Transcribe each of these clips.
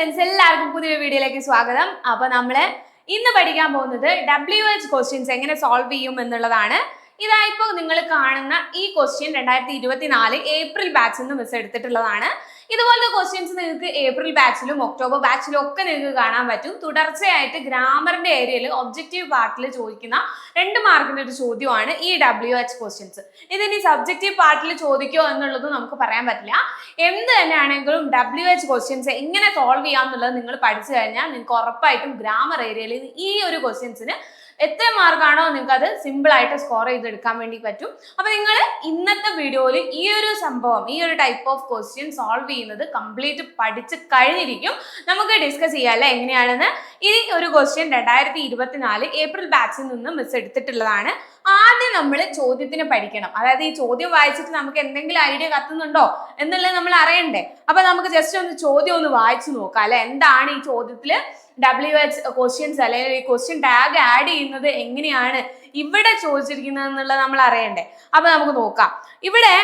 Students എല്ലാവർക്കും പുതിയ വീഡിയോയിലേക്ക് സ്വാഗതം. അപ്പൊ നമ്മൾ ഇന്ന് പഠിക്കാൻ പോകുന്നത് ഡബ്ല്യു എച്ച് ക്വസ്റ്റ്യൻസ് എങ്ങനെ സോൾവ് ചെയ്യും എന്നുള്ളതാണ്. ഇതാ ഇപ്പോൾ നിങ്ങൾ കാണുന്ന ഈ ക്വസ്റ്റ്യൻ രണ്ടായിരത്തി ഇരുപത്തിനാല് ഏപ്രിൽ ബാച്ചിൽ നിന്ന് മിസ് എടുത്തിട്ടുള്ളതാണ്. ഇതുപോലത്തെ ക്വസ്റ്റ്യൻസ് നിങ്ങൾക്ക് ഏപ്രിൽ ബാച്ചിലും ഒക്ടോബർ ബാച്ചിലും ഒക്കെ നിങ്ങൾക്ക് കാണാൻ പറ്റും. തുടർച്ചയായിട്ട് ഗ്രാമറിന്റെ ഏരിയയിൽ ഒബ്ജക്റ്റീവ് പാർട്ടിൽ ചോദിക്കുന്ന രണ്ട് മാർക്കിന്റെ ഒരു ചോദ്യമാണ് ഈ ഡബ്ല്യു എച്ച് ക്വസ്റ്റ്യൻസ് ഇതിനി സബ്ജക്റ്റീവ് പാർട്ടിൽ ചോദിക്കോ എന്നുള്ളത് നമുക്ക് പറയാൻ പറ്റില്ല. എന്ത് തന്നെയാണെങ്കിലും ഡബ്ല്യു എച്ച് ക്വസ്റ്റ്യൻസ് എങ്ങനെ സോൾവ് ചെയ്യാം എന്നുള്ളത് നിങ്ങൾ പഠിച്ചു കഴിഞ്ഞാൽ നിങ്ങൾക്ക് ഉറപ്പായിട്ടും ഗ്രാമർ ഏരിയയിൽ ഈ ഒരു ക്വസ്റ്റ്യൻസിന് എത്ര മാർക്കാണോ നിങ്ങൾക്ക് അത് സിമ്പിൾ ആയിട്ട് സ്കോർ ചെയ്തെടുക്കാൻ വേണ്ടി പറ്റും. അപ്പൊ നിങ്ങൾ ഇന്നത്തെ വീഡിയോയിൽ ഈ ഒരു സംഭവം ഈ ഒരു ടൈപ്പ് ഓഫ് ക്വസ്റ്റ്യൻ സോൾവ് ചെയ്യുന്നത് കംപ്ലീറ്റ് പഠിച്ച് കഴിഞ്ഞിരിക്കും. നമുക്ക് ഡിസ്കസ് ചെയ്യാം അല്ലെ? എങ്ങനെയാണെന്ന്? ഈ ഒരു ക്വസ്റ്റ്യൻ രണ്ടായിരത്തി ഇരുപത്തിനാല് ഏപ്രിൽ ബാച്ചിൽ നിന്ന് മിസ് എടുത്തിട്ടുള്ളതാണ്. ആദ്യം നമ്മൾ ചോദ്യത്തിന് പഠിക്കണം. അതായത് ഈ ചോദ്യം വായിച്ചിട്ട് നമുക്ക് എന്തെങ്കിലും ഐഡിയ കത്തുന്നുണ്ടോ എന്നുള്ളത് നമ്മൾ അറിയണ്ടേ. അപ്പൊ നമുക്ക് ജസ്റ്റ് ഒന്ന് ചോദ്യം ഒന്ന് വായിച്ചു നോക്കാം അല്ലെ? എന്താണ് ഈ ചോദ്യത്തിൽ ഡബ്ല്യു എച്ച് ക്വസ്റ്റ്യൻസ് അല്ലെങ്കിൽ ഈ ക്വസ്റ്റ്യൻ ടാഗ് ആഡ് ചെയ്യുന്നത് എങ്ങനെയാണ് ഇവിടെ ചോദിച്ചിരിക്കുന്നത് എന്നുള്ളത് നമ്മൾ അറിയണ്ടേ. അപ്പൊ നമുക്ക് നോക്കാം. ഇവിടെ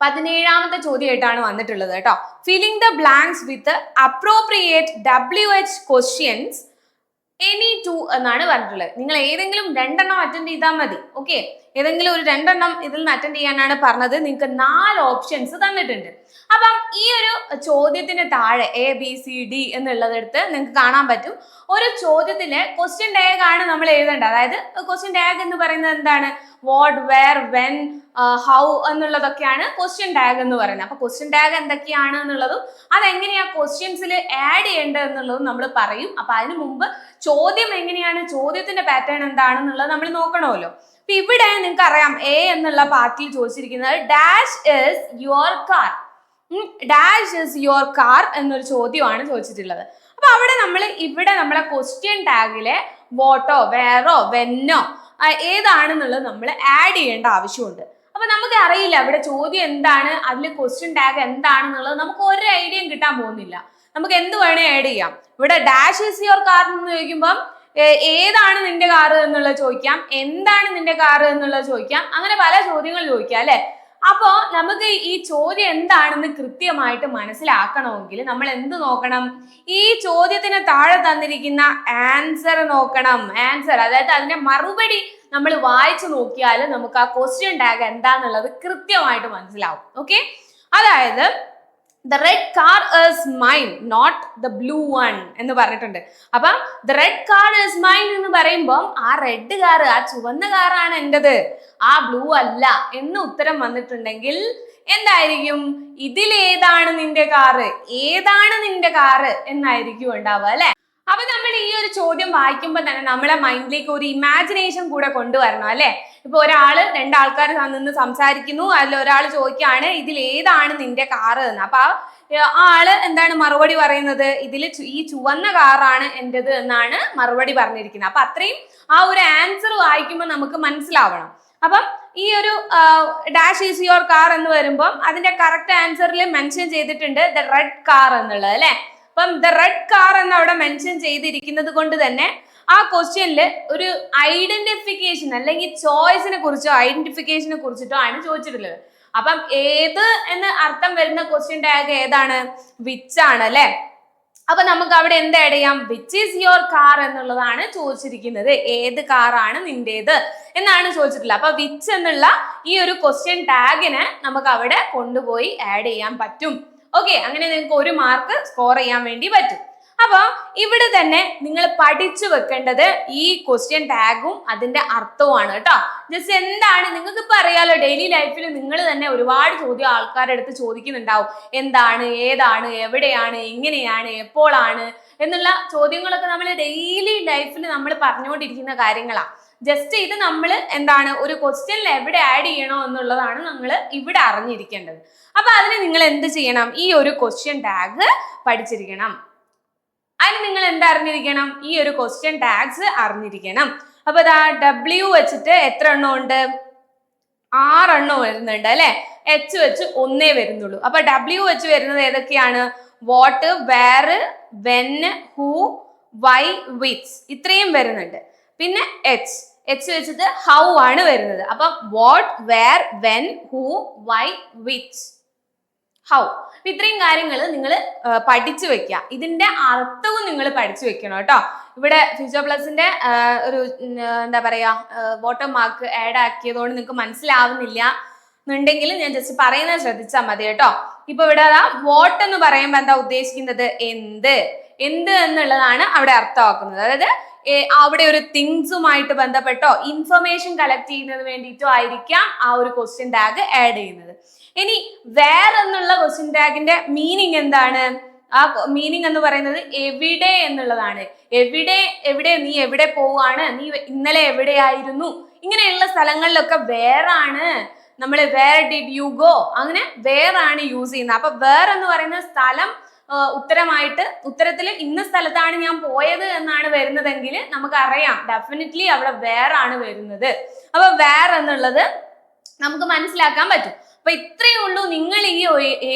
പതിനേഴാമത്തെ ചോദ്യമായിട്ടാണ് വന്നിട്ടുള്ളത് കേട്ടോ. Filling the blanks with appropriate W H questions any two എന്നാണ് പറഞ്ഞിട്ടുള്ളത്. നിങ്ങൾ ഏതെങ്കിലും രണ്ടെണ്ണം അറ്റൻഡ് ചെയ്താൽ മതി. ഓക്കെ ഏതെങ്കിലും ഒരു രണ്ടെണ്ണം ഇതിൽ നിന്ന് അറ്റൻഡ് ചെയ്യാനാണ് പറഞ്ഞത്. നിങ്ങൾക്ക് നാല് ഓപ്ഷൻസ് തന്നിട്ടുണ്ട്. അപ്പം ഈ ഒരു ചോദ്യത്തിന് താഴെ എ ബി സി ഡി എന്നുള്ളതെടുത്ത് നിങ്ങൾക്ക് കാണാൻ പറ്റും. ഒരു ചോദ്യത്തിലെ ക്വസ്റ്റ്യൻ ടാഗ് ആണ് നമ്മൾ എഴുതേണ്ടത്. അതായത് ക്വസ്റ്റ്യൻ ടാഗ് എന്ന് പറയുന്നത് എന്താണ്? വാട്ട് വെയർ വെൻ ഹൗ എന്നുള്ളതൊക്കെയാണ് ക്വസ്റ്റ്യൻ ടാഗ് എന്ന് പറയുന്നത്. അപ്പൊ ക്വസ്റ്റ്യൻ ടാഗ് എന്തൊക്കെയാണ് എന്നുള്ളതും അതെങ്ങനെയാ ക്വസ്റ്റ്യൻസിൽ ആഡ് ചെയ്യേണ്ടത് എന്നുള്ളതും നമ്മൾ പറയും. അപ്പൊ അതിനു മുമ്പ് ചോദ്യം എങ്ങനെയാണ്? ചോദ്യത്തിന്റെ പാറ്റേൺ എന്താണെന്നുള്ളത് നമ്മൾ നോക്കണമല്ലോ. ഇവിടെ നിങ്ങൾക്ക് അറിയാം എ എന്നുള്ള പാർട്ടിൽ ചോദിച്ചിരിക്കുന്നത് dash is your car dash is your car എന്നൊരു ചോദ്യമാണ് ചോദിച്ചിട്ടുള്ളത്. അപ്പൊ അവിടെ നമ്മൾ ഇവിടെ നമ്മളെ ക്വസ്റ്റ്യൻ ടാഗിലെ വോട്ടോ വേറോ വെന്നോ ഏതാണെന്നുള്ളത് നമ്മൾ ആഡ് ചെയ്യേണ്ട ആവശ്യമുണ്ട്. അപ്പൊ നമുക്ക് അറിയില്ല ഇവിടെ ചോദ്യം എന്താണ് അതിൽ ക്വസ്റ്റ്യൻ ടാഗ് എന്താണെന്നുള്ളത് നമുക്ക് ഒരു ഐഡിയയും കിട്ടാൻ പോകുന്നില്ല. നമുക്ക് എന്ത് വേണേ ആഡ് ചെയ്യാം. ഇവിടെ ഡാഷ് ഇസ് യുവർ കാർ എന്ന് ചോദിക്കുമ്പം ഏതാണ് നിന്റെ കാറ് എന്നുള്ളത് ചോദിക്കാം. എന്താണ് നിന്റെ കാറ് എന്നുള്ളത് ചോദിക്കാം. അങ്ങനെ പല ചോദ്യങ്ങൾ ചോദിക്കാം അല്ലെ? അപ്പോ നമുക്ക് ഈ ചോദ്യം എന്താണെന്ന് കൃത്യമായിട്ട് മനസ്സിലാക്കണമെങ്കിൽ നമ്മൾ എന്ത് നോക്കണം? ഈ ചോദ്യത്തിന് താഴെ തന്നിരിക്കുന്ന ആൻസർ നോക്കണം. ആൻസർ അതായത് അതിന്റെ മറുപടി നമ്മൾ വായിച്ചു നോക്കിയാൽ നമുക്ക് ആ ക്വസ്റ്റ്യൻ ടാഗ് എന്താന്നുള്ളത് കൃത്യമായിട്ട് മനസ്സിലാവും. ഓക്കെ അതായത് the red car is mine not the blue one എന്ന് പറഞ്ഞിട്ടുണ്ട്. അപ്പം the red car is mine എന്ന് പറയുമ്പോൾ ആ റെഡ് കാർ ആ ചുവന്ന കാറാണ് എന്റെത് ആ ബ്ലൂ അല്ല എന്ന് ഉത്തരം വന്നിട്ടുണ്ടെങ്കിൽ എന്തായിരിക്കും? ഇതിലേതാണ് നിന്റെ കാറ് ഏതാണ് നിന്റെ കാറ് എന്നായിരിക്കും ഉണ്ടാവുക അല്ലെ? അപ്പൊ നമ്മൾ ഈ ഒരു ചോദ്യം വായിക്കുമ്പോൾ തന്നെ നമ്മളെ മൈൻഡിലേക്ക് ഒരു ഇമാജിനേഷൻ കൂടെ കൊണ്ടുവരണം അല്ലെ? ഇപ്പൊ ഒരാൾ രണ്ടാൾക്കാർ നിന്ന് സംസാരിക്കുന്നു. അതിൽ ഒരാൾ ചോദിക്കുകയാണ് ഇതിൽ ഏതാണ് നിന്റെ കാറ് എന്ന് അപ്പൊ ആ ആൾ എന്താണ് മറുപടി പറയുന്നത്? ഇതിൽ ഈ ചുവന്ന കാറാണ് എന്റെത് എന്നാണ് മറുപടി പറഞ്ഞിരിക്കുന്നത്. അപ്പൊ അത്രയും ആ ഒരു ആൻസർ വായിക്കുമ്പോൾ നമുക്ക് മനസ്സിലാവണം. അപ്പം ഈ ഒരു ഡാഷ് ഈസ് യുവർ കാർ എന്ന് വരുമ്പം അതിന്റെ കറക്റ്റ് ആൻസറിൽ മെൻഷൻ ചെയ്തിട്ടുണ്ട് ദ റെഡ് കാർ എന്നുള്ളത് അല്ലെ? അപ്പം ദ റെഡ് കാർ എന്ന് അവിടെ മെൻഷൻ ചെയ്തിരിക്കുന്നത് കൊണ്ട് തന്നെ ആ ക്വസ്റ്റ്യനിൽ ഒരു ഐഡന്റിഫിക്കേഷൻ അല്ലെങ്കിൽ ചോയ്സിനെ കുറിച്ചോ ഐഡന്റിഫിക്കേഷനെ കുറിച്ചിട്ടോ ആണ് ചോദിച്ചിട്ടുള്ളത്. അപ്പം ഏത് എന്ന് അർത്ഥം വരുന്ന ക്വസ്റ്റ്യൻ ടാഗ് ഏതാണ്? വിച്ച് ആണ് അല്ലെ? അപ്പൊ നമുക്ക് അവിടെ എന്ത് ആഡ് ചെയ്യാം? വിച്ച് ഈസ് യുവർ കാർ എന്നുള്ളതാണ് ചോദിച്ചിരിക്കുന്നത്. ഏത് കാറാണ് നിന്റേത് എന്നാണ് ചോദിച്ചിട്ടുള്ളത്. അപ്പൊ വിച്ച് എന്നുള്ള ഈ ഒരു ക്വസ്റ്റ്യൻ ടാഗിന് നമുക്ക് അവിടെ കൊണ്ടുപോയി ആഡ് ചെയ്യാൻ പറ്റും. ഓക്കെ അങ്ങനെ നിങ്ങൾക്ക് ഒരു മാർക്ക് സ്കോർ ചെയ്യാൻ വേണ്ടി പറ്റും. അപ്പൊ ഇവിടെ തന്നെ നിങ്ങൾ പഠിച്ചു വെക്കേണ്ടത് ഈ ക്വസ്റ്റ്യൻ ടാഗും അതിന്റെ അർത്ഥവുമാണ് കേട്ടോ. ജസ്റ്റ് എന്താണ്? നിങ്ങൾക്ക് ഇപ്പൊ അറിയാലോ ഡെയിലി ലൈഫിൽ നിങ്ങൾ തന്നെ ഒരുപാട് ചോദ്യം ആൾക്കാരുടെ അടുത്ത് ചോദിക്കുന്നുണ്ടാവും. എന്താണ്? ഏതാണ്? എവിടെയാണ്? എങ്ങനെയാണ്? എപ്പോഴാണ്? എന്നുള്ള ചോദ്യങ്ങളൊക്കെ നമ്മൾ ഡെയിലി ലൈഫിൽ നമ്മൾ പറഞ്ഞുകൊണ്ടിരിക്കുന്ന കാര്യങ്ങളാണ് ജസ്റ്റ് ഇത് നമ്മൾ എന്താണ്? ഒരു ക്വസ്റ്റ്യനിൽ എവിടെ ആഡ് ചെയ്യണോ എന്നുള്ളതാണ് നമ്മൾ ഇവിടെ അറിഞ്ഞിരിക്കേണ്ടത്. അപ്പൊ അതിന് നിങ്ങൾ എന്ത് ചെയ്യണം? ഈ ഒരു ക്വസ്റ്റ്യൻ ടാഗ് പഠിച്ചിരിക്കണം. അതിന് നിങ്ങൾ എന്തറിഞ്ഞിരിക്കണം ഈ ഒരു ക്വസ്റ്റ്യൻ ടാഗ്സ് അറിഞ്ഞിരിക്കണം. അപ്പൊ ഇതാ ഡബ്ല്യു വെച്ചിട്ട് എത്ര എണ്ണം ഉണ്ട്? ആറെണ്ണം വരുന്നുണ്ട് അല്ലെ? എച്ച് വെച്ച് ഒന്നേ വരുന്നുള്ളൂ. അപ്പൊ ഡബ്ല്യു വെച്ച് വരുന്നത് ഏതൊക്കെയാണ്? What where when who why which ഇത്രയും വരുന്നുണ്ട്. പിന്നെ എച്ച് എച്ച് വെച്ചിട്ട് ഹൗ ആണ് വരുന്നത്? അപ്പൊ what where when who why which how. ഇത്രയും കാര്യങ്ങൾ നിങ്ങൾ പഠിച്ചു വെക്കുക ഇതിന്റെ അർത്ഥവും നിങ്ങൾ പഠിച്ചു വെക്കണം കേട്ടോ. ഇവിടെ ഫ്യൂച്ചർ പ്ലസിന്റെ ഒരു എന്താ പറയാ വോട്ടർ മാർക്ക് ആഡ് ആക്കിയതുകൊണ്ട് നിങ്ങൾക്ക് മനസ്സിലാവുന്നില്ല എന്നുണ്ടെങ്കിൽ ഞാൻ ജസ്റ്റ് പറയുന്നത് ശ്രദ്ധിച്ചാൽ മതി കേട്ടോ. ഇപ്പൊ ഇവിടെ അതാ വോട്ട് എന്ന് പറയുമ്പോൾ എന്താ ഉദ്ദേശിക്കുന്നത്? എന്ത്? എന്ത് എന്നുള്ളതാണ് അവിടെ അർത്ഥമാക്കുന്നത്. അതായത് അവിടെ ഒരു തിങ്സുമായിട്ട് ബന്ധപ്പെട്ടോ ഇൻഫർമേഷൻ കളക്ട് ചെയ്യുന്നതിന് വേണ്ടിയിട്ടോ ആയിരിക്കാം ആ ഒരു ക്വസ്റ്റ്യൻ ടാഗ് ആഡ് ചെയ്യുന്നത്. ഇനി വേർ എന്നുള്ള ക്വസ്റ്റ്യൻ ടാഗിന്റെ മീനിങ് എന്താണ്? ആ മീനിങ് എന്ന് പറയുന്നത് എവിടെ എന്നുള്ളതാണ്. എവിടെ എവിടെ നീ എവിടെ പോവാണ് നീ ഇന്നലെ എവിടെയായിരുന്നു? ഇങ്ങനെയുള്ള സ്ഥലങ്ങളിലൊക്കെ വേറാണ്. നമ്മൾ വേർ ഡിഡ് യു ഗോ അങ്ങനെ വേറാണ് യൂസ് ചെയ്യുന്നത്. അപ്പൊ വേർ എന്ന് പറയുന്ന സ്ഥലം ഉത്തരമായിട്ട് ഉത്തരത്തിൽ ഇന്ന സ്ഥലത്താണ് ഞാൻ പോയത് എന്നാണ് വരുന്നതെങ്കിൽ നമുക്കറിയാം. ഡെഫിനറ്റ്ലി അവിടെ വേറാണ് വരുന്നത്. അപ്പൊ വേർ എന്നുള്ളത് നമുക്ക് മനസ്സിലാക്കാൻ പറ്റും. അപ്പൊ ഇത്രയേ ഉള്ളൂ. നിങ്ങൾ ഈ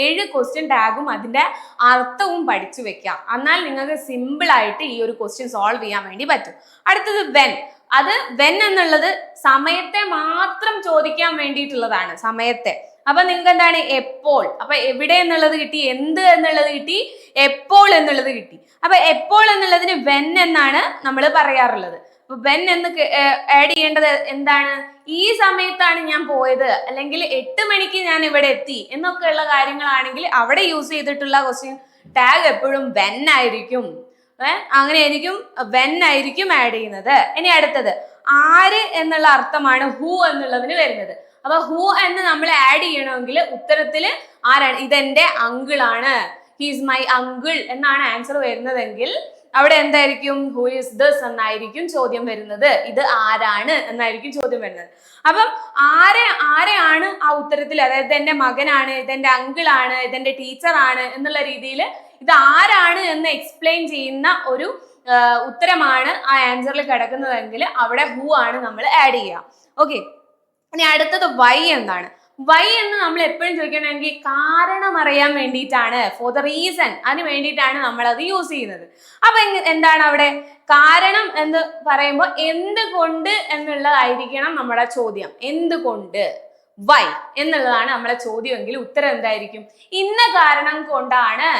ഏഴ് ക്വസ്റ്റ്യൻ ടാഗും അതിന്റെ അർത്ഥവും പഠിച്ചു വെക്കാം എന്നാൽ നിങ്ങൾക്ക് സിമ്പിൾ ആയിട്ട് ഈ ഒരു ക്വസ്റ്റ്യൻ സോൾവ് ചെയ്യാൻ വേണ്ടി പറ്റും. അടുത്തത് വെൻ അത് വെൻ എന്നുള്ളത് സമയത്തെ മാത്രം ചോദിക്കാൻ വേണ്ടിയിട്ടുള്ളതാണ്. സമയത്തെ. അപ്പൊ നിങ്ങൾക്ക് എന്താണ്? എപ്പോൾ. അപ്പൊ എവിടെ എന്നുള്ളത് കിട്ടി? എന്ത് എന്നുള്ളത് കിട്ടി? എപ്പോൾ എന്നുള്ളത് കിട്ടി? അപ്പൊ എപ്പോൾ എന്നുള്ളതിന് വെൻ എന്നാണ് നമ്മൾ പറയാറുള്ളത്. വെൻ എന്ന് ആഡ് ചെയ്യേണ്ടത് എന്താണ്? ഈ സമയത്താണ് ഞാൻ പോയത്. അല്ലെങ്കിൽ എട്ട് മണിക്ക് ഞാൻ ഇവിടെ എത്തി എന്നൊക്കെയുള്ള കാര്യങ്ങളാണെങ്കിൽ അവിടെ യൂസ് ചെയ്തിട്ടുള്ള ക്വസ്റ്റ്യൻ ടാഗ് എപ്പോഴും വെൻ ആയിരിക്കും. അങ്ങനെ ആയിരിക്കും വെൻ ആയിരിക്കും ആഡ് ചെയ്യുന്നത്. ഇനി അടുത്തത് ആര് എന്നുള്ള അർത്ഥമാണ് ഹൂ എന്നുള്ളതിന് വരുന്നത്. അപ്പൊ ഹൂ എന്ന് നമ്മൾ ആഡ് ചെയ്യണമെങ്കിൽ ഉത്തരത്തിൽ ആരാണ്? ഇതെന്റെ അങ്കിളാണ് ഹീസ് മൈ അങ്കിൾ എന്നാണ് ആൻസർ വരുന്നതെങ്കിൽ അവിടെ എന്തായിരിക്കും? ഹൂ ഇസ് ദിസ് എന്നായിരിക്കും ചോദ്യം വരുന്നത്. ഇത് ആരാണ് എന്നായിരിക്കും ചോദ്യം വരുന്നത്. അപ്പം ആരെ ആരെയാണ് ആ ഉത്തരത്തിൽ? അതായത് എന്റെ മകനാണ് ഇതെന്റെ അങ്കിളാണ് ഇതെന്റെ ടീച്ചറാണ് എന്നുള്ള രീതിയിൽ ഇത് ആരാണ് എന്ന് എക്സ്പ്ലെയിൻ ചെയ്യുന്ന ഒരു ഉത്തരമാണ് ആ ആൻസറിൽ കിടക്കുന്നതെങ്കിൽ അവിടെ ഹൂ ആണ് നമ്മൾ ആഡ് ചെയ്യുക. ഓക്കെ ഇനി അടുത്തത് വൈ എന്താണ്? വൈ എന്ന് നമ്മൾ എപ്പോഴും ചോദിക്കണമെങ്കിൽ കാരണം അറിയാൻ വേണ്ടിയിട്ടാണ്. ഫോർ ദ റീസൺ അതിന് വേണ്ടിയിട്ടാണ് നമ്മൾ അത് യൂസ് ചെയ്യുന്നത്. അപ്പൊ എന്താണ് അവിടെ? കാരണം എന്ന് പറയുമ്പോൾ എന്തുകൊണ്ട് എന്നുള്ളതായിരിക്കണം നമ്മുടെ ചോദ്യം. എന്തുകൊണ്ട്? വൈ എന്നുള്ളതാണ് നമ്മളെ ചോദ്യമെങ്കിൽ ഉത്തരം എന്തായിരിക്കും? ഇന്ന കാരണം കൊണ്ടാണ്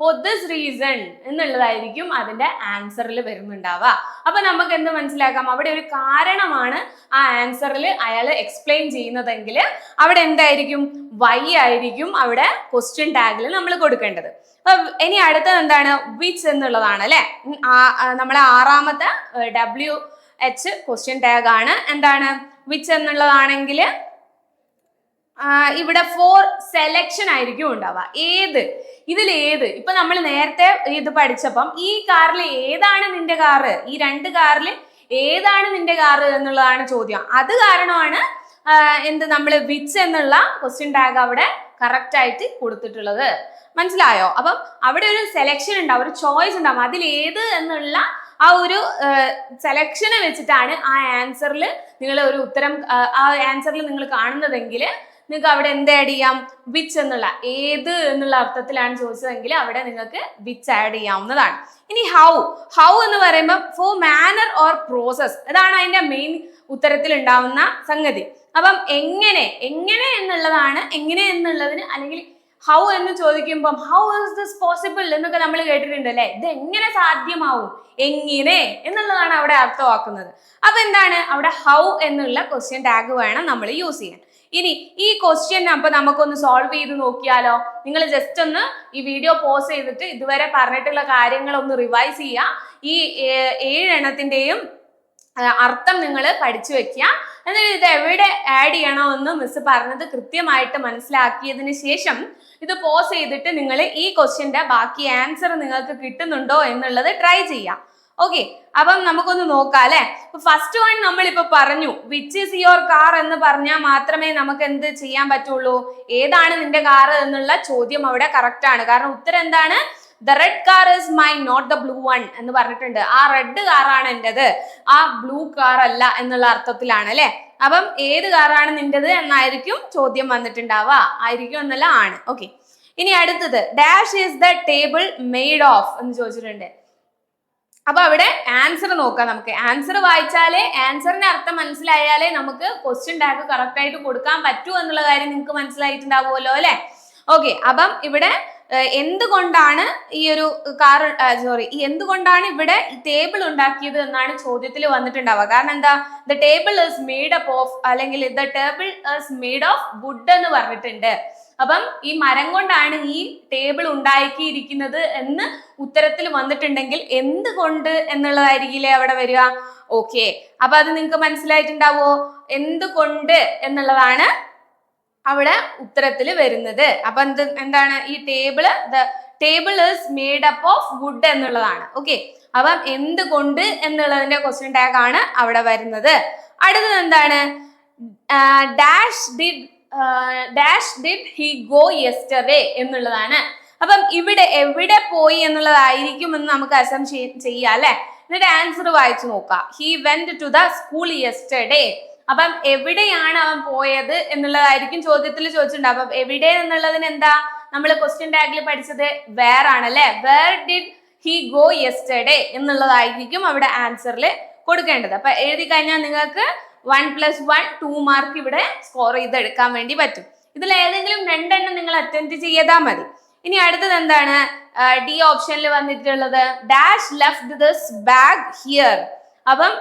ഫോർ ദിസ് റീസൺ എന്നുള്ളതായിരിക്കും അതിന്റെ ആൻസറിൽ വരുന്നുണ്ടാവുക. അപ്പൊ നമുക്ക് എന്ത് മനസ്സിലാക്കാം? അവിടെ ഒരു കാരണമാണ് ആ ആൻസറിൽ അയാൾ എക്സ്പ്ലെയിൻ ചെയ്യുന്നതെങ്കിൽ അവിടെ എന്തായിരിക്കും? വൈ ആയിരിക്കും അവിടെ ക്വസ്റ്റ്യൻ ടാഗിൽ നമ്മൾ കൊടുക്കേണ്ടത്. ഇനി അടുത്തത് എന്താണ്? വിച്ച് എന്നുള്ളതാണ് അല്ലെ? നമ്മളെ ആറാമത്തെ ഡബ്ല്യു എച്ച് ക്വസ്റ്റ്യൻ ടാഗ് ആണ്. എന്താണ്? വിച്ച് എന്നുള്ളതാണെങ്കിൽ ഇവിടെ ഫോർ സെലക്ഷൻ ആയിരിക്കും ഉണ്ടാവുക. ഏത്? ഇതിൽ ഏത്? ഇപ്പൊ നമ്മൾ നേരത്തെ ഇത് പഠിച്ചപ്പം ഈ കാറിൽ ഏതാണ് നിന്റെ കാറ് ഈ രണ്ട് കാറിൽ ഏതാണ് നിന്റെ കാറ് എന്നുള്ളതാണ് ചോദ്യം. അത് കാരണമാണ് എന്ത് നമ്മൾ വിച്ച് എന്നുള്ള ക്വസ്റ്റ്യൻ ടാഗ് അവിടെ കറക്റ്റ് ആയിട്ട് കൊടുത്തിട്ടുള്ളത്. മനസ്സിലായോ? അപ്പം അവിടെ ഒരു സെലക്ഷൻ ഉണ്ടാവും ഒരു ചോയ്സ് ഉണ്ടാവും. അതിൽ ഏത് എന്നുള്ള ആ ഒരു സെലക്ഷനെ വെച്ചിട്ടാണ് ആ ആൻസറിൽ നിങ്ങൾ ഒരു ഉത്തരം ആ, ആൻസറിൽ നിങ്ങൾ കാണുന്നതെങ്കിൽ നിങ്ങൾക്ക് അവിടെ എന്ത് ആഡ് ചെയ്യാം? വിച്ച് എന്നുള്ള ഏത് എന്നുള്ള അർത്ഥത്തിലാണ് ചോദിച്ചതെങ്കിൽ അവിടെ നിങ്ങൾക്ക് വിച്ച് ആഡ് ചെയ്യാവുന്നതാണ്. ഇനി ഹൗ ഹൗ എന്ന് പറയുമ്പോൾ ഫോർ മാനർ ഓർ പ്രോസസ് അതാണ് അതിന്റെ മെയിൻ ഉത്തരത്തിൽ ഉണ്ടാവുന്ന സംഗതി. അപ്പം എങ്ങനെ എങ്ങനെ എന്നുള്ളതാണ് എങ്ങനെ എന്നുള്ളതിന് അല്ലെങ്കിൽ ഹൗ എന്ന് ചോദിക്കുമ്പം ഹൗ ഇസ് ദിസ് പോസിബിൾ എന്നൊക്കെ നമ്മൾ കേട്ടിട്ടുണ്ട് അല്ലേ? ഇത് എങ്ങനെ സാധ്യമാവും? എങ്ങനെ എന്നുള്ളതാണ് അവിടെ അർത്ഥമാക്കുന്നത്. അപ്പൊ എന്താണ് അവിടെ ഹൗ എന്നുള്ള ക്വസ്റ്റ്യൻ ടാഗ് വേണം നമ്മൾ യൂസ് ചെയ്യാൻ. ഇനി ഈ ക്വസ്റ്റ്യൻ അപ്പൊ നമുക്കൊന്ന് സോൾവ് ചെയ്ത് നോക്കിയാലോ? നിങ്ങൾ ജസ്റ്റ് ഒന്ന് ഈ വീഡിയോ പോസ് ചെയ്തിട്ട് ഇതുവരെ പറഞ്ഞിട്ടുള്ള കാര്യങ്ങൾ ഒന്ന് റിവൈസ് ചെയ്യുക ഈ ഏഴെണ്ണത്തിന്റെയും അർത്ഥം നിങ്ങൾ പഠിച്ചു വെക്കുക എന്നിട്ട് ഇത് എവിടെ ആഡ് ചെയ്യണമെന്ന് മിസ് പറഞ്ഞത് കൃത്യമായിട്ട് മനസ്സിലാക്കിയതിന് ശേഷം ഇത് പോസ് ചെയ്തിട്ട് നിങ്ങൾ ഈ ക്വസ്റ്റ്യന്റെ ബാക്കി ആൻസർ നിങ്ങൾക്ക് കിട്ടുന്നുണ്ടോ എന്നുള്ളത് ട്രൈ ചെയ്യാം. ഓക്കെ അപ്പം നമുക്കൊന്ന് നോക്കാം അല്ലെ? ഫസ്റ്റ് വൺ നമ്മളിപ്പോ പറഞ്ഞു വിച്ച് ഇസ് യുവർ കാർ എന്ന് പറഞ്ഞാൽ മാത്രമേ നമുക്ക് എന്ത് ചെയ്യാൻ പറ്റുള്ളൂ? ഏതാണ് നിന്റെ കാർ എന്നുള്ള ചോദ്യം അവിടെ കറക്റ്റ് ആണ്. കാരണം ഉത്തരം എന്താണ്? The red car is my not the blue one എന്ന് പറഞ്ഞിട്ടുണ്ട്. ആ റെഡ് കാറാണ് എന്റേത്. ആ ബ്ലൂ കാർ അല്ല എന്നുള്ള അർത്ഥത്തിലാണ് അല്ലെ? അപ്പം ഏത് കാറാണ് നിന്റേത് എന്നായിരിക്കും ചോദ്യം വന്നിട്ടുണ്ടാവുക. ആയിരിക്കും എന്നല്ല ആണ്. ഓക്കെ ഇനി അടുത്തത് dash is the table made of എന്ന് ചോദിച്ചിട്ടുണ്ട്. അപ്പൊ അവിടെ ആൻസർ നോക്കാം നമുക്ക്. ആൻസർ വായിച്ചാലേ ആൻസറിന്റെ അർത്ഥം മനസ്സിലായാലേ നമുക്ക് ക്വസ്റ്റ്യൻ ടാഗ് കറക്റ്റ് ആയിട്ട് കൊടുക്കാൻ പറ്റൂ എന്നുള്ള കാര്യം നിങ്ങൾക്ക് മനസ്സിലായിട്ടുണ്ടാവുമല്ലോ അല്ലെ? ഓക്കെ അപ്പം ഇവിടെ എന്തുകൊണ്ടാണ് ഈ ഒരു കാർ സോറി എന്തുകൊണ്ടാണ് ഇവിടെ ടേബിൾ ഉണ്ടാക്കിയത് എന്നാണ് ചോദ്യത്തിൽ വന്നിട്ടുണ്ടാവുക. കാരണം എന്താ? The table is made up of അല്ലെങ്കിൽ the table is made of wood എന്ന് പറഞ്ഞിട്ടുണ്ട്. അപ്പം ഈ മരം കൊണ്ടാണ് ഈ ടേബിൾ ഉണ്ടാക്കിയിരിക്കുന്നത് എന്ന് ഉത്തരത്തിൽ വന്നിട്ടുണ്ടെങ്കിൽ എന്തുകൊണ്ട് എന്നുള്ളതായിരിക്കില്ലേ അവിടെ വരിക? ഓക്കെ അപ്പൊ അത് നിങ്ങൾക്ക് മനസ്സിലായിട്ടുണ്ടാവോ? എന്തുകൊണ്ട് എന്നുള്ളതാണ് അവിടെ ഉത്തരത്തിൽ വരുന്നത്. അപ്പൊ എന്ത് എന്താണ് ഈ table the table is made up of wood എന്നുള്ളതാണ്. ഓക്കെ അപ്പം എന്തുകൊണ്ട് എന്നുള്ളതിന്റെ ക്വസ്റ്റ്യൻ ടാഗ് ആണ് അവിടെ വരുന്നത്. അടുത്തത് എന്താണ്? Dash did dash did he go yesterday എന്നുള്ളതാണ്. അപ്പം ഇവിടെ എവിടെ പോയി എന്നുള്ളതായിരിക്കും എന്ന് നമുക്ക് അസം ചെയ്യാം അല്ലെ? എന്നിട്ട് ആൻസർ വായിച്ചു നോക്കാം. He went to the school yesterday അപ്പം എവിടെയാണ് അവൻ പോയത് എന്നുള്ളതായിരിക്കും ചോദ്യത്തിൽ ചോദിച്ചിട്ടുണ്ട്. അപ്പം എവിടെ എന്നുള്ളതിന് എന്താ? നമ്മൾ ക്വസ്റ്റ്യൻ ടാഗിൽ പഠിച്ചത് വേർ ആണല്ലേ where did he go yesterday എന്നുള്ളതായിരിക്കും അവിടെ ആൻസറിൽ കൊടുക്കേണ്ടത്. അപ്പൊ എഴുതി കഴിഞ്ഞാൽ നിങ്ങൾക്ക് one plus one two mark ഇവിടെ സ്കോർ ചെയ്തെടുക്കാൻ വേണ്ടി പറ്റും. ഇതിൽ ഏതെങ്കിലും രണ്ടെണ്ണം നിങ്ങൾ അറ്റൻഡ് ചെയ്താൽ മതി. ഇനി അടുത്തത് എന്താണ്? ഡി ഓപ്ഷനിൽ വന്നിട്ടുള്ളത്. Dash left this bag here അപ്പം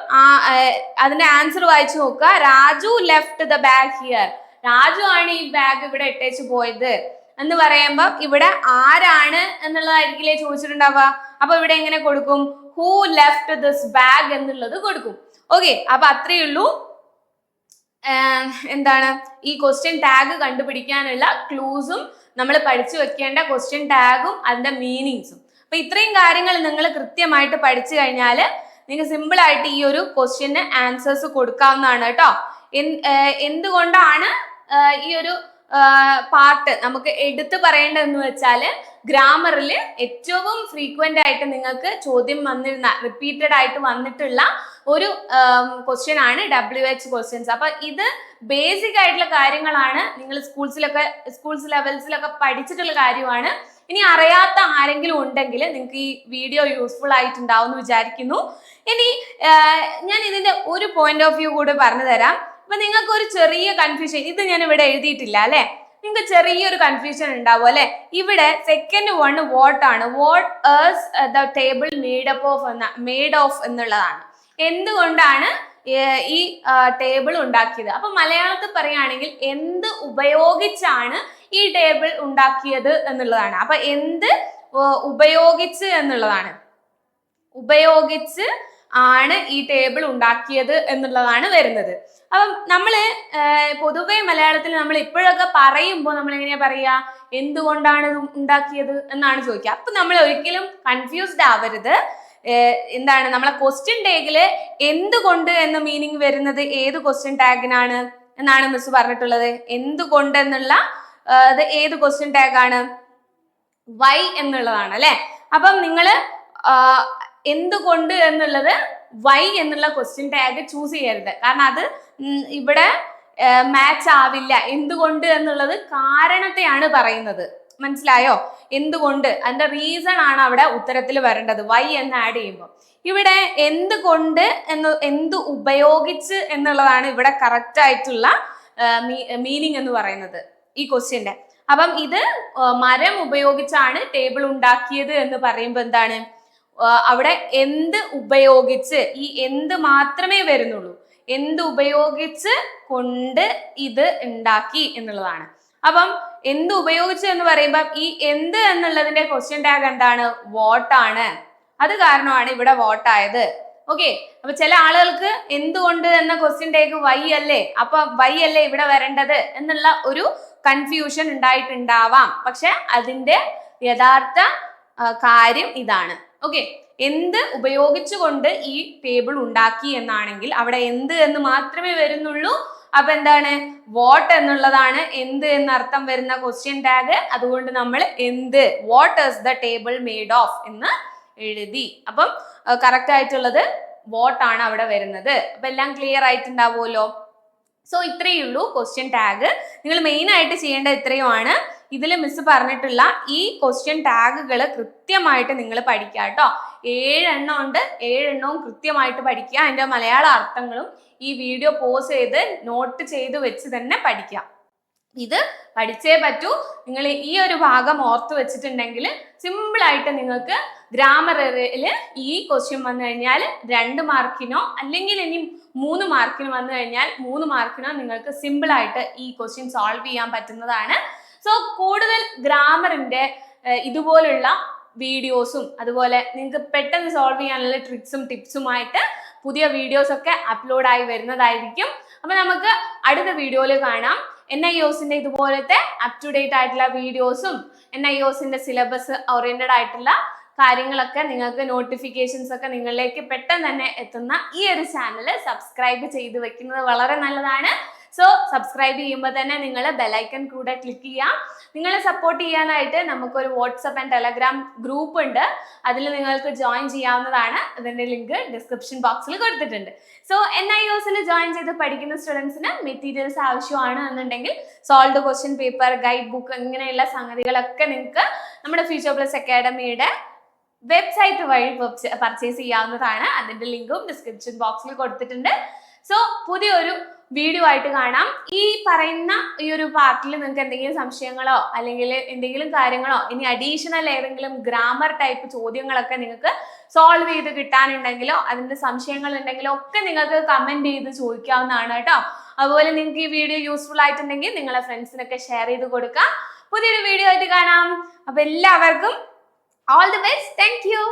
അതിന്റെ ആൻസർ വായിച്ചു നോക്കുക. Raju left the bag here Raju ആണ് ഈ ബാഗ് ഇവിടെ ഇട്ടേച്ച് പോയത്. എന്ന് പറയുമ്പോൾ ഇവിടെ ആരാണ് എന്നുള്ളതായിരിക്കില്ലേ ചോദിച്ചിട്ടുണ്ടാവുക. അപ്പൊ ഇവിടെ എങ്ങനെ കൊടുക്കും? ഹൂ ലെഫ്റ്റ് ദിസ് ബാഗ് എന്നുള്ളത് കൊടുക്കും. ഓക്കെ അപ്പൊ അത്രയേ ഉള്ളൂ. എന്താണ്? ഈ ക്വസ്റ്റ്യൻ ടാഗ് കണ്ടുപിടിക്കാനുള്ള ക്ലൂസും നമ്മൾ പഠിച്ചു വെക്കേണ്ട ക്വസ്റ്റ്യൻ ടാഗും അതിന്റെ മീനിങ്സും അപ്പൊ ഇത്രയും കാര്യങ്ങൾ നിങ്ങൾ കൃത്യമായിട്ട് പഠിച്ചു കഴിഞ്ഞാൽ നിങ്ങൾക്ക് സിമ്പിൾ ആയിട്ട് ഈ ഒരു ക്വസ്റ്റ്യന് ആൻസേഴ്സ് കൊടുക്കാവുന്നതാണ് കേട്ടോ. എന്തുകൊണ്ടാണ് ഈ ഒരു പാർട്ട് നമുക്ക് എടുത്തു പറയേണ്ടതെന്ന് വെച്ചാൽ ഗ്രാമറിൽ ഏറ്റവും ഫ്രീക്വന്റ് ആയിട്ട് നിങ്ങൾക്ക് ചോദ്യം വന്നിരുന്ന റിപ്പീറ്റഡ് ആയിട്ട് വന്നിട്ടുള്ള ഒരു ക്വസ്റ്റ്യൻ ആണ് ഡബ്ല്യു എച്ച് ക്വസ്റ്റ്യൻസ് അപ്പൊ ഇത് ബേസിക് ആയിട്ടുള്ള കാര്യങ്ങളാണ് നിങ്ങൾ സ്കൂൾസിലൊക്കെ സ്കൂൾസ് ലെവൽസിലൊക്കെ പഠിച്ചിട്ടുള്ള കാര്യമാണ്. ഇനി അറിയാത്ത ആരെങ്കിലും ഉണ്ടെങ്കിൽ നിങ്ങൾക്ക് ഈ വീഡിയോ യൂസ്ഫുൾ ആയിട്ടുണ്ടാവും എന്ന് വിചാരിക്കുന്നു. ഇനി ഞാൻ ഇതിന്റെ ഒരു പോയിന്റ് ഓഫ് വ്യൂ കൂടെ പറഞ്ഞു തരാം അപ്പൊ നിങ്ങൾക്ക് ഒരു ചെറിയ കൺഫ്യൂഷൻ ഇത് ഞാൻ ഇവിടെ എഴുതിയിട്ടില്ല അല്ലെ? നിങ്ങൾക്ക് ചെറിയൊരു കൺഫ്യൂഷൻ ഉണ്ടാവും അല്ലെ? ഇവിടെ സെക്കൻഡ് വൺ വാട്ട് ആണ്. What is the table made up of എന്ന മെയ്ഡ് ഓഫ് എന്നുള്ളതാണ്. എന്തുകൊണ്ടാണ് ഈ ടേബിൾ ഉണ്ടാക്കിയത്? അപ്പൊ മലയാളത്തിൽ പറയുകയാണെങ്കിൽ എന്ത് ഉപയോഗിച്ചാണ് ഈ ടേബിൾ ഉണ്ടാക്കിയത് എന്നുള്ളതാണ്. അപ്പൊ എന്ത് ഉപയോഗിച്ച് എന്നുള്ളതാണ്. ഉപയോഗിച്ച് ആണ് ഈ ടേബിൾ ഉണ്ടാക്കിയത് എന്നുള്ളതാണ് വരുന്നത്. അപ്പം നമ്മൾ പൊതുവേ മലയാളത്തിൽ നമ്മൾ ഇപ്പോഴൊക്കെ പറയുമ്പോൾ നമ്മൾ എങ്ങനെയാ പറയുക? എന്തുകൊണ്ടാണ് ഇത് ഉണ്ടാക്കിയത് എന്നാണ് ചോദിക്കുക. അപ്പൊ നമ്മൾ ഒരിക്കലും കൺഫ്യൂസ്ഡ് ആവരുത്. എന്താണ് നമ്മളെ ക്വസ്റ്റ്യൻ ടാഗിൽ എന്തുകൊണ്ട് എന്ന മീനിങ് വരുന്നത് ഏത് ക്വസ്റ്റ്യൻ ടാഗിനാണ് എന്നാണ് മിസ് പറഞ്ഞിട്ടുള്ളത്. എന്തുകൊണ്ട് എന്നുള്ള ഏത് ക്വസ്റ്റ്യൻ ടാഗാണ് വൈ എന്നുള്ളതാണ് അല്ലെ? അപ്പം നിങ്ങൾ എന്തുകൊണ്ട് എന്നുള്ളത് വൈ എന്നുള്ള ക്വസ്റ്റ്യൻ ടാഗ് ചൂസ് ചെയ്യരുത്. കാരണം അത് ഇവിടെ മാച്ച് ആവില്ല. എന്തുകൊണ്ട് എന്നുള്ളത് കാരണത്തെയാണ് പറയുന്നത്. മനസ്സിലായോ? എന്തുകൊണ്ട്? അതിന്റെ റീസൺ ആണ് അവിടെ ഉത്തരത്തിൽ വരേണ്ടത്. വൈ എന്ന് ആഡ് ചെയ്യുമ്പോൾ ഇവിടെ എന്തുകൊണ്ട് എന്ന് എന്ത് ഉപയോഗിച്ച് എന്നുള്ളതാണ് ഇവിടെ കറക്റ്റ് ആയിട്ടുള്ള മീനിങ് എന്ന് പറയുന്നത് ഈ ക്വസ്റ്റ്യന്റെ അപ്പം ഇത് മരം ഉപയോഗിച്ചാണ് ടേബിൾ ഉണ്ടാക്കിയത് എന്ന് പറയുമ്പോൾ എന്താണ്? അവിടെ എന്ത് ഉപയോഗിച്ച് ഈ എന്ത് മാത്രമേ വരുന്നുള്ളൂ? എന്ത് ഉപയോഗിച്ച് കൊണ്ട് ഇത് ഉണ്ടാക്കി എന്നുള്ളതാണ്. അപ്പം എന്ത് ഉപയോഗിച്ച് എന്ന് പറയുമ്പം ഈ എന്ത് എന്നുള്ളതിന്റെ ക്വസ്റ്റ്യൻ ടാഗ് എന്താണ്? വോട്ടാണ് അത് കാരണമാണ് ഇവിടെ വോട്ടായത് ഓക്കെ അപ്പൊ ചില ആളുകൾക്ക് എന്തുകൊണ്ട് എന്ന ക്വസ്റ്റ്യൻ ടാഗ് വൈ അല്ലേ? അപ്പൊ വൈ അല്ലേ ഇവിടെ വരേണ്ടത് എന്നുള്ള ഒരു കൺഫ്യൂഷൻ ഉണ്ടായിട്ടുണ്ടാവാം. പക്ഷെ അതിന്റെ യഥാർത്ഥ കാര്യം ഇതാണ്. ഓക്കെ എന്ത് ഉപയോഗിച്ചുകൊണ്ട് ഈ ടേബിൾ ഉണ്ടാക്കി എന്നാണെങ്കിൽ അവിടെ എന്ത് എന്ന് മാത്രമേ വരുന്നുള്ളൂ. അപ്പൊ എന്താണ്? വാട്ട് എന്നുള്ളതാണ് എന്ത് എന്നർത്ഥം വരുന്ന ക്വസ്റ്റ്യൻ ടാഗ് അതുകൊണ്ട് നമ്മൾ എന്ത്? What is the table made of എന്ന് എഴുതി. അപ്പം കറക്റ്റ് ആയിട്ടുള്ളത് വാട്ട് ആണ് അവിടെ വരുന്നത്. അപ്പൊ എല്ലാം ക്ലിയർ ആയിട്ടുണ്ടാവുമല്ലോ. സോ ഇത്രയേ ഉള്ളൂ ക്വസ്റ്റ്യൻ ടാഗ് നിങ്ങൾ മെയിൻ ആയിട്ട് ചെയ്യേണ്ടത് ഇത്രയുമാണ്. ഇതിൽ മിസ് പറഞ്ഞിട്ടുള്ള ഈ ക്വസ്റ്റ്യൻ ടാഗുകൾ കൃത്യമായിട്ട് നിങ്ങൾ പഠിക്കുക കേട്ടോ. ഏഴെണ്ണം ഉണ്ട്. ഏഴെണ്ണവും കൃത്യമായിട്ട് പഠിക്കുക. അതിന്റെ മലയാള അർത്ഥങ്ങളും ഈ വീഡിയോ പോസ് ചെയ്ത് നോട്ട് ചെയ്ത് വെച്ച് തന്നെ പഠിക്കുക. ഇത് പഠിച്ചേ പറ്റൂ. നിങ്ങൾ ഈ ഒരു ഭാഗം ഓർത്ത് വെച്ചിട്ടുണ്ടെങ്കിൽ സിമ്പിളായിട്ട് നിങ്ങൾക്ക് ഗ്രാമറിൽ ഈ ക്വസ്റ്റ്യൻ വന്നു കഴിഞ്ഞാൽ രണ്ട് മാർക്കിനോ അല്ലെങ്കിൽ ഇനി മൂന്ന് മാർക്കിന് വന്നു കഴിഞ്ഞാൽ മൂന്ന് മാർക്കിനോ നിങ്ങൾക്ക് സിമ്പിളായിട്ട് ഈ ക്വസ്റ്റ്യൻ സോൾവ് ചെയ്യാൻ പറ്റുന്നതാണ്. സോ കൂടുതൽ ഗ്രാമറിന്റെ ഇതുപോലുള്ള വീഡിയോസും അതുപോലെ നിങ്ങൾക്ക് പെട്ടെന്ന് സോൾവ് ചെയ്യാനുള്ള ട്രിക്സും ടിപ്സുമായിട്ട് പുതിയ വീഡിയോസ് ഒക്കെ അപ്ലോഡ് ആയി വരുന്നതായിരിക്കും. അപ്പൊ നമുക്ക് അടുത്ത വീഡിയോയിൽ കാണാം. എൻ ഐ ഒസിന്റെ ഇതുപോലത്തെ അപ് ടു ഡേറ്റ് ആയിട്ടുള്ള വീഡിയോസും എൻ ഐ ഒസിന്റെ സിലബസ് ഓറിയന്റഡ് ആയിട്ടുള്ള കാര്യങ്ങളൊക്കെ നിങ്ങൾക്ക് നോട്ടിഫിക്കേഷൻസ് ഒക്കെ നിങ്ങളിലേക്ക് പെട്ടെന്ന് തന്നെ എത്തുന്ന ഈ ഒരു ചാനൽ സബ്സ്ക്രൈബ് ചെയ്ത് വെക്കുന്നത് വളരെ നല്ലതാണ്. സോ സബ്സ്ക്രൈബ് ചെയ്യുമ്പോൾ തന്നെ നിങ്ങൾ ബെലൈക്കൺ കൂടെ ക്ലിക്ക് ചെയ്യാം. നിങ്ങളെ സപ്പോർട്ട് ചെയ്യാനായിട്ട് നമുക്കൊരു വാട്സപ്പ് ആൻഡ് ടെലഗ്രാം ഗ്രൂപ്പ് ഉണ്ട്. അതിൽ നിങ്ങൾക്ക് ജോയിൻ ചെയ്യാവുന്നതാണ്. അതിന്റെ ലിങ്ക് ഡിസ്ക്രിപ്ഷൻ ബോക്സിൽ കൊടുത്തിട്ടുണ്ട്. സോ എൻ ഐ ഒസിൽ ജോയിൻ ചെയ്ത് പഠിക്കുന്ന സ്റ്റുഡൻസിന് മെറ്റീരിയൽസ് ആവശ്യമാണ് എന്നുണ്ടെങ്കിൽ solved question paper guide book ഇങ്ങനെയുള്ള സംഗതികളൊക്കെ നിങ്ങൾക്ക് നമ്മുടെ ഫ്യൂച്ചർ പ്ലസ് അക്കാഡമിയുടെ വെബ്സൈറ്റ് വഴി പർച്ചേസ് ചെയ്യാവുന്നതാണ്. അതിന്റെ ലിങ്കും ഡിസ്ക്രിപ്ഷൻ ബോക്സിൽ കൊടുത്തിട്ടുണ്ട്. സോ പുതിയൊരു വീഡിയോ ആയിട്ട് കാണാം. ഈ പറയുന്ന ഈ ഒരു പാർട്ടിൽ നിങ്ങൾക്ക് എന്തെങ്കിലും സംശയങ്ങളോ അല്ലെങ്കിൽ എന്തെങ്കിലും കാര്യങ്ങളോ ഇനി അഡീഷണൽ ഏതെങ്കിലും ഗ്രാമർ ടൈപ്പ് ചോദ്യങ്ങളൊക്കെ നിങ്ങൾക്ക് സോൾവ് ചെയ്ത് കിട്ടാനുണ്ടെങ്കിലോ അതിന്റെ സംശയങ്ങൾ ഉണ്ടെങ്കിലോ ഒക്കെ നിങ്ങൾക്ക് കമന്റ് ചെയ്ത് ചോദിക്കാവുന്നതാണ് കേട്ടോ. അതുപോലെ നിങ്ങൾക്ക് ഈ വീഡിയോ യൂസ്ഫുൾ ആയിട്ടുണ്ടെങ്കിൽ നിങ്ങളെ ഫ്രണ്ട്സിനൊക്കെ ഷെയർ ചെയ്ത് കൊടുക്കാം. പുതിയൊരു വീഡിയോ ആയിട്ട് കാണാം. അപ്പൊ എല്ലാവർക്കും all the best thank you